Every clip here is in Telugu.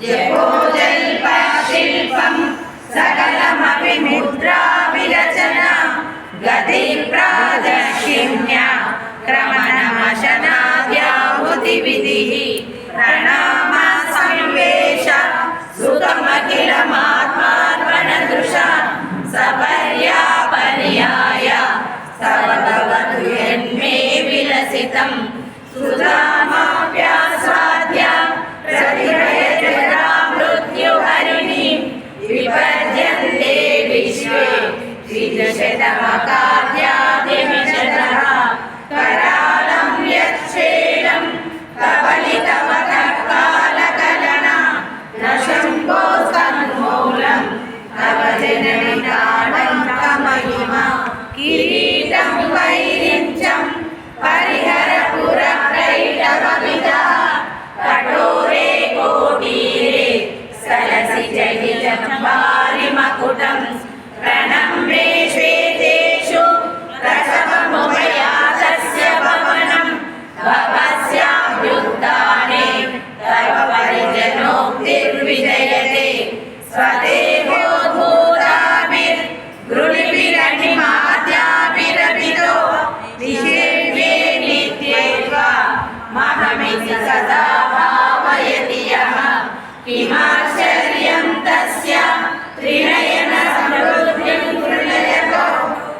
यो सकलमपि मुद्राविरचना गतिप्रादक्षिण्या क्रमणमशनाद्याहुतिविधिः प्रणा വിശദമാക്കാം హిమాశ్చర్యం తస్య త్రినయన సమృద్ధిం హృదయతో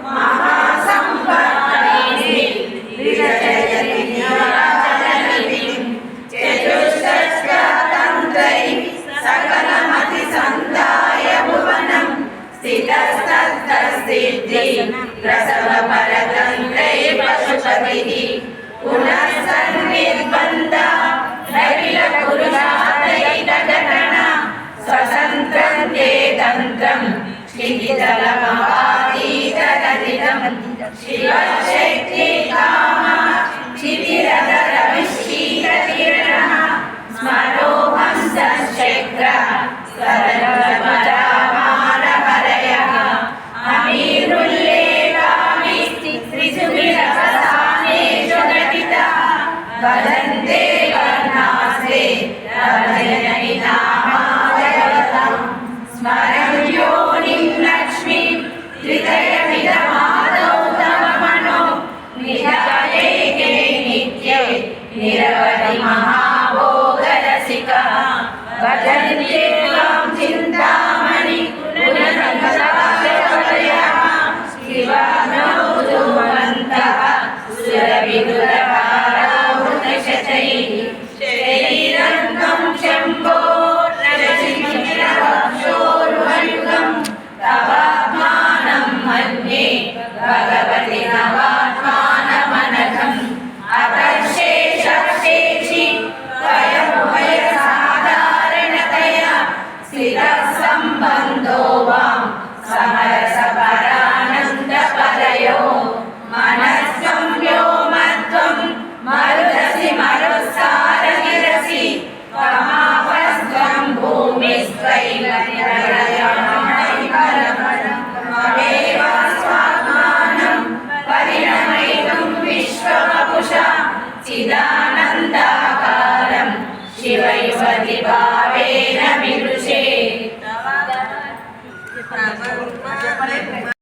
మహాసంపత్తి విజయతి నిరాజనతి చతుష్టష్టతంత్రై సకలమతి సంతాయ భువనం స్థితస్తస్థిద్ధి ప్రసవ పరతంత్రై పశుపతిః Viva Cheio! Bacanin. Bacanin. ต่างมากมาก